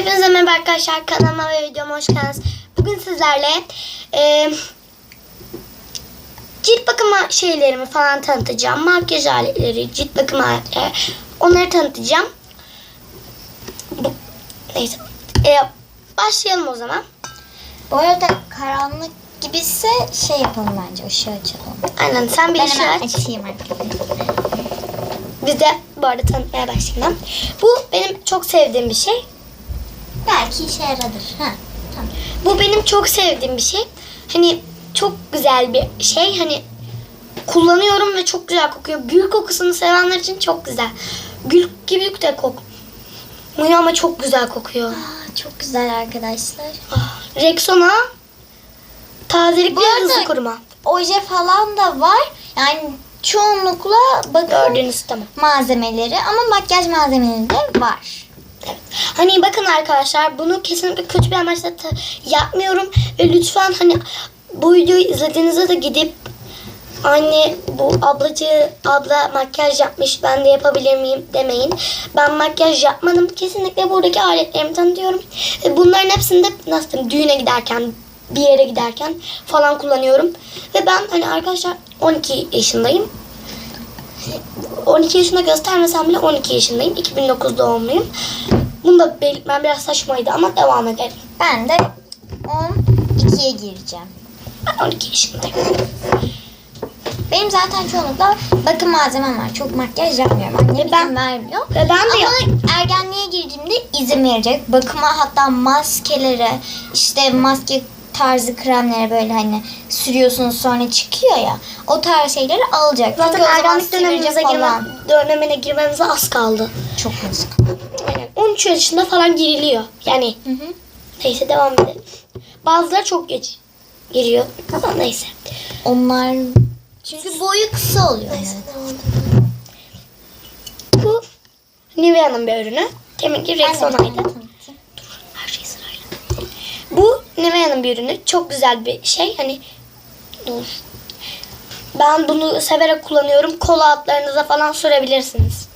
Hepinize merhaba arkadaşlar kanalıma ve videoma hoş geldiniz. Bugün sizlerle e, cilt bakımı şeylerimi falan tanıtacağım. Makyaj aletleri, cilt bakımı aletleri onları tanıtacağım. Bu, neyse. E, başlayalım o zaman. Bu arada karanlık gibiyse şey yapalım bence ışığı açalım. Aynen sen bir Ben hemen aç. açayım arkadaşlar. Biz de bu arada tanıtmaya başlayalım. Bu benim çok sevdiğim bir şey. Belki işe yaradır. Ha, tamam. Bu benim çok sevdiğim bir şey. Hani çok güzel bir şey. Hani kullanıyorum ve çok güzel kokuyor. Gül kokusunu sevenler için çok güzel. Gül gibi de kokmuyor ama çok güzel kokuyor. Aa, çok güzel arkadaşlar. Ah, Rexona tazelik Bu ve arada- hızlı kuruma. Oje falan da var. Yani çoğunlukla bakım Gördüğünüz tamam. malzemeleri ama makyaj malzemeleri de var. Hani bakın arkadaşlar bunu kesinlikle kötü bir amaçla yapmıyorum. Ve lütfen hani bu videoyu izlediğinizde de gidip anne bu ablacı abla makyaj yapmış ben de yapabilir miyim demeyin. Ben makyaj yapmadım. Kesinlikle buradaki aletlerimi tanıtıyorum. E, Bunların hepsini de nasıl diyeyim, düğüne giderken bir yere giderken falan kullanıyorum. Ve ben hani arkadaşlar 12 yaşındayım. 12 yaşında göstermesem bile 12 yaşındayım. 2009 doğumluyum. Bunu da belirtmem biraz saçmaydı ama devam edelim. Ben de 12'ye gireceğim. Ben 12 yaşındayım. Benim zaten çoğunlukla bakım malzemem var. Çok makyaj yapmıyorum. Annem ben- izin vermiyor. Ve ben de Ama yap- ergenliğe girdiğimde izin verecek. Bakıma hatta maskelere, işte maske tarzı kremlere böyle hani sürüyorsunuz sonra çıkıyor ya. O tarz şeyleri alacak. Zaten Çünkü ergenlik dönemimize girme, dönemine girmemize az kaldı. Çok yazık. Aynen. 13 yaşında falan giriliyor. Yani Hı hı. neyse devam edelim. Bazıları çok geç giriyor. Ama neyse. Onlar çünkü boyu kısa oluyor. onların. Bu Nivea'nın bir ürünü. Deminki Ben de bir tane Rexona'ydı. tanıtayım. Her şey sırayla. Bu Nivea'nın bir ürünü. Çok güzel bir şey. Hani dur. Ben bunu severek kullanıyorum. Kola altlarınıza falan sürebilirsiniz.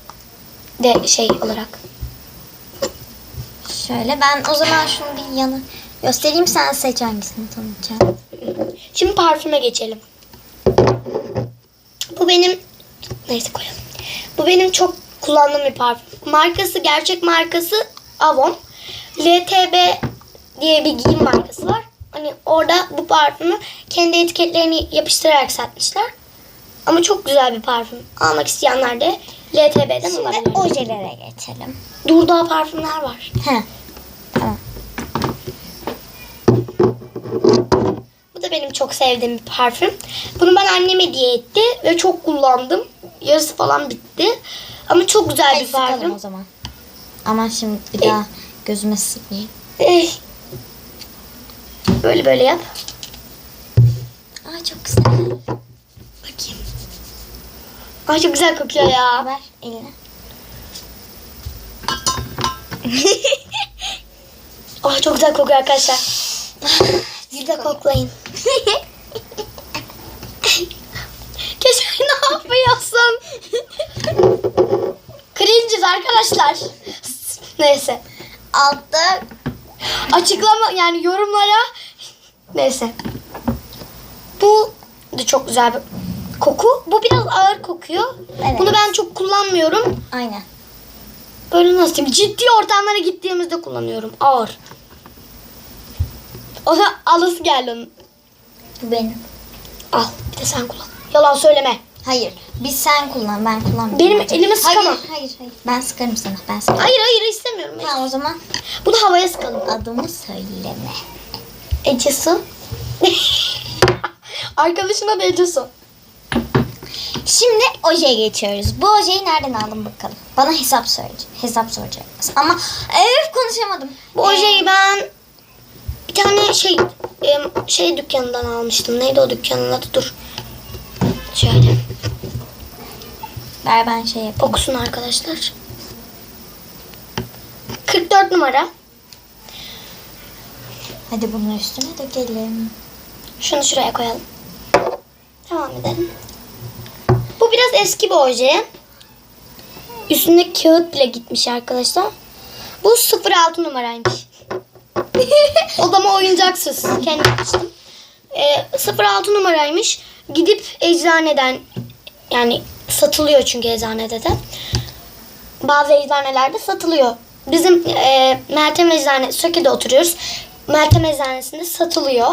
De şey olarak. Şöyle ben o zaman şunu bir yana göstereyim sen seç hangisini tanıtacaksın. Şimdi parfüme geçelim. Bu benim neyse koyalım. Bu benim çok kullandığım bir parfüm. Markası gerçek markası Avon. LTB diye bir giyim markası var. Hani orada bu parfümü kendi etiketlerini yapıştırarak satmışlar. Ama çok güzel bir parfüm. Almak isteyenler de LTB'den Şimdi alabilir. ojelere geçelim. Durdağ parfümler var. He. Tamam. Bu da benim çok sevdiğim bir parfüm. Bunu bana annem hediye etti ve çok kullandım. Yarısı falan bitti. Ama çok güzel Hadi bir parfüm. o zaman. Ama şimdi bir daha gözüme sıkmayayım. Eh. Böyle böyle yap. Aa çok güzel. Bakayım. Ay çok güzel kokuyor ya. Ver eline. Ay çok güzel kokuyor arkadaşlar. Siz de koklayın. Keşke ne yapıyorsun? Cringe'iz arkadaşlar. Neyse. Altta Açıklama yani yorumlara neyse. Bu da çok güzel bir koku. Bu biraz ağır kokuyor. Evet. Bunu ben çok kullanmıyorum. aynen. Böyle nasıl diyeyim? Ciddi ortamlara gittiğimizde kullanıyorum. Ağır. O da alısı geldi onun. Bu benim. Al bir de sen kullan. Yalan söyleme. Hayır. Biz sen kullan ben kullanmıyorum. Benim Bence. elimi sıkamam. Hayır hayır hayır. Ben sıkarım sana. Ben sıkarım. Hayır hayır istemiyorum. Ha o zaman Bunu havaya sıkalım. adımı söyleme. Ece Su. Arkadaşına da Ece Su. Şimdi ojeye geçiyoruz. Bu ojeyi nereden aldın bakalım. Bana hesap söyleyecek. Hesap soracak. Ama öf konuşamadım. Bu ojeyi ben bir tane şey şey dükkanından almıştım. Neydi o dükkanın adı? Dur. Şöyle. Ver ben şey yapayım. Okusun arkadaşlar. 44 numara. Hadi bunun üstüne dökelim. Şunu şuraya koyalım. Devam edelim. Bu biraz eski bir oje. Üstünde kağıt bile gitmiş arkadaşlar. Bu 06 numaraymış. Odama oyuncaksız. Kendim açtım. Ee, 06 numaraymış. Gidip eczaneden yani satılıyor çünkü eczanede de. Bazı eczanelerde satılıyor. Bizim e, Meltem Eczane, Söke'de oturuyoruz. Meltem Eczanesinde satılıyor.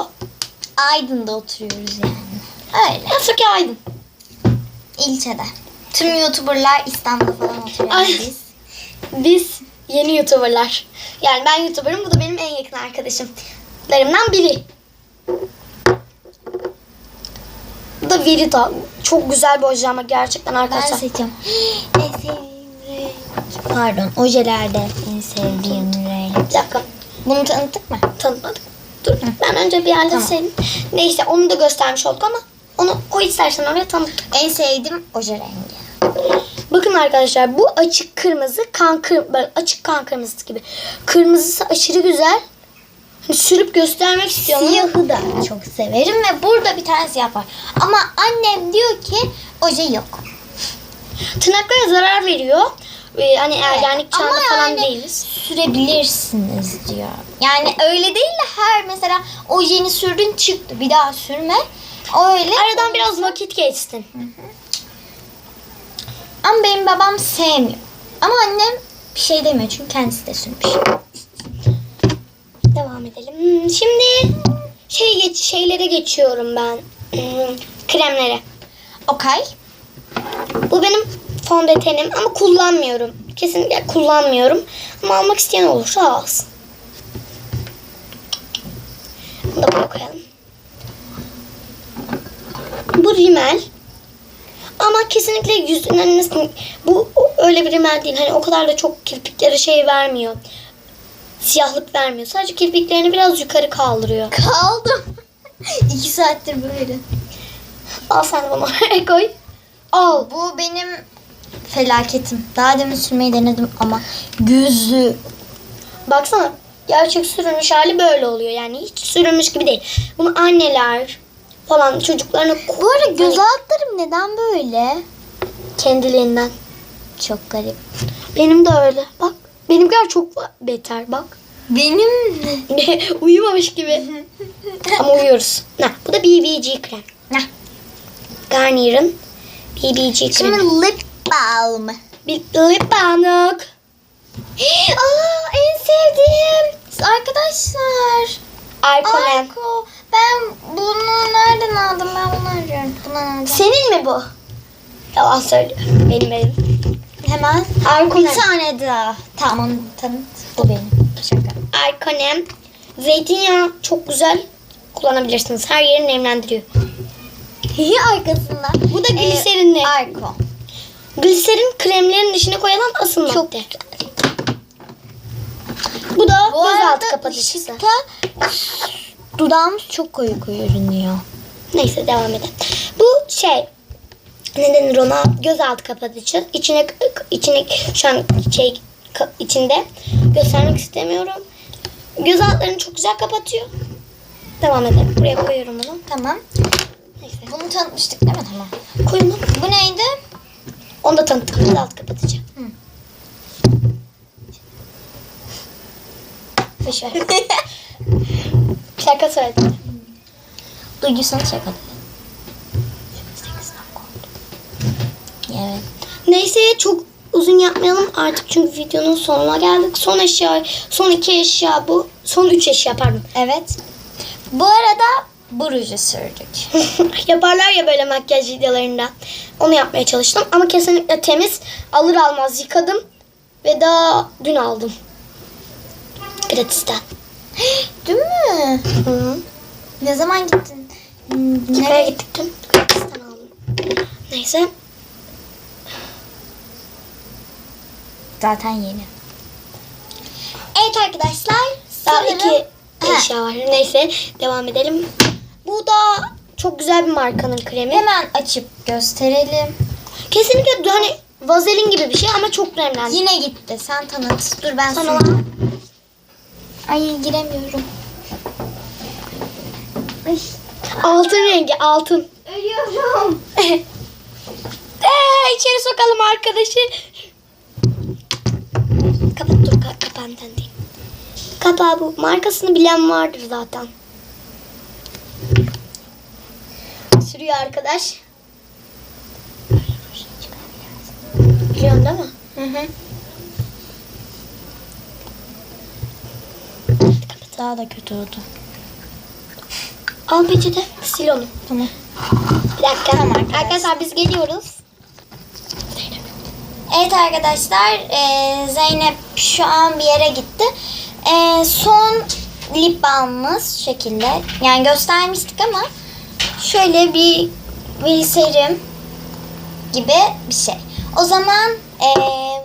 Aydın'da oturuyoruz yani. Öyle. Ya Söke Aydın. İlçede. Tüm YouTuber'lar İstanbul'da falan oturuyor. Ay. Biz. Biz yeni YouTuber'lar. Yani ben YouTuber'ım. Bu da benim en yakın arkadaşımlarımdan biri. Bu da Verita. Çok güzel bir oje ama gerçekten Ben arkadaşlar. seçeceğim. en sevdiğim renk. Pardon, ojelerde en sevdiğim renk. Bir dakika. Bunu tanıttık mı? Tanımadık. Dur. Ben önce bir yerde Tamam. senin. Neyse onu da göstermiş olduk ama onu koy istersen oraya tanıttık. En sevdiğim oje rengi. Bakın arkadaşlar bu açık kırmızı kan kır, böyle açık kan kırmızısı gibi. Kırmızısı aşırı güzel. Hani sürüp göstermek istiyorum. Siyahı da çok severim ve burada bir tane siyah var. Ama annem diyor ki oje yok. Tırnaklara zarar veriyor. Ee, hani ergenlik Ama çağında falan yani değiliz. Sürebilirsiniz diyor. Yani öyle değil de her mesela ojeni sürdün çıktı bir daha sürme. Öyle. Aradan biraz vakit geçsin. Ama benim babam sevmiyor. Ama annem bir şey demiyor çünkü kendisi de sürmüş. Devam edelim. Hmm, Şimdi şey geç şeylere geçiyorum ben. Hmm, Kremlere. Okay. Bu benim fondötenim ama kullanmıyorum. Kesinlikle kullanmıyorum. Ama almak isteyen olursa alsın. Bunu da buraya koyalım. Bu rimel. Ama kesinlikle yüzünden nasıl bu öyle bir rimel değil. Hani o kadar da çok kirpiklere şey vermiyor. Siyahlık vermiyor. Sadece kirpiklerini biraz yukarı kaldırıyor. Kaldım. İki saattir böyle. Al sen bunu oraya koy. Al. Bu benim felaketim. Daha demin sürmeyi denedim ama gözü Baksana gerçek sürülmüş hali böyle oluyor. Yani hiç sürülmüş gibi değil. Bunu anneler falan çocuklarına Bu arada göz Hani altlarım neden böyle? kendiliğinden. Çok garip. Benim de öyle. Bak benimkiler çok beter bak. Benim Uyumamış gibi. Ama uyuyoruz. Ha, bu da BBG krem. ne? Garnier'ın BBG Şimdi kremi. lip balm. Bir lip balm. Aa en sevdiğim arkadaşlar. Arkonem. Arko. Ben bunu nereden aldım? Ben bunu arıyorum. Bundan aldım. Senin mi bu? Yalan söylüyor. Benim benim. Hemen bir Arkonem. tane daha. Tamam onu tanıt. Bu benim. Şaka. Arkonem. Zeytinyağı çok güzel kullanabilirsiniz. Her yerini nemlendiriyor. Arkasında. Bu da gliserinli. Arko. Gliserin kremlerin içine koyulan asıl madde. Çok Bu da Bu gözaltı kapatıcısı. dudağımız çok koyu koyu görünüyor. Neyse devam edelim. Bu şey ne denir ona? Gözaltı kapatıcı. İçine içine şu an şey içinde göstermek istemiyorum. Göz altlarını çok güzel kapatıyor. Devam edelim. Buraya koyuyorum bunu. Tamam. Neyse. Bunu tanıtmıştık değil mi? Tamam. Koyun. Bu neydi? Onu da tanıttık. Göz altı kapatıcı. Hı. Boş ver. Şaka söyledim. Duygusunu şaka. Evet. Neyse çok uzun yapmayalım artık çünkü videonun sonuna geldik. Son eşya, son iki eşya bu. Son üç eşya pardon. Evet. Bu arada bu ruju sürdük. Yaparlar ya böyle makyaj videolarında. Onu yapmaya çalıştım ama kesinlikle temiz. Alır almaz yıkadım ve daha dün aldım. Gratisten. Değil mi? Hı. Ne zaman gittin? Nereye gittik dün? Gratisten aldım. Neyse. Zaten yeni. Evet arkadaşlar. Daha sanırım- iki eşya var. Neyse devam edelim. Bu da çok güzel bir markanın kremi. Hemen açıp gösterelim. Kesinlikle hani vazelin gibi bir şey ama çok nemlendi. Yine gitti. Sen tanıt. Dur ben Sana. Ay giremiyorum. Ay. Altın rengi altın. Ölüyorum. Ee, içeri sokalım arkadaşı. Kapat dur ka- kapat. benden değil. Kapağı bu. Markasını bilen vardır zaten. Sürüyor arkadaş. Biliyorsun değil mi? Hı hı. Daha da kötü oldu. Al peçete. Sil onu. Tamam. Bir dakika. Tamam arkadaşlar. arkadaşlar biz geliyoruz. Evet arkadaşlar eee, Zeynep şu an bir yere gitti. Eee, son lip balmımız şekilde. Yani göstermiştik ama şöyle bir gliserim gibi bir şey. O zaman eee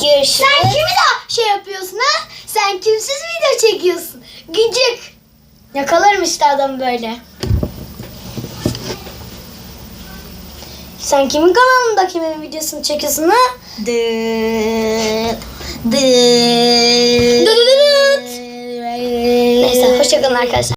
görüşürüz. Sen kimi de şey yapıyorsun ha? Sen kimsiz video çekiyorsun? Gıcık. Yakalarım işte adam böyle. Sen kimin kanalında kimin videosunu çekiyorsun ha? Dıt, dıt. Dıt. Neyse hoşçakalın arkadaşlar.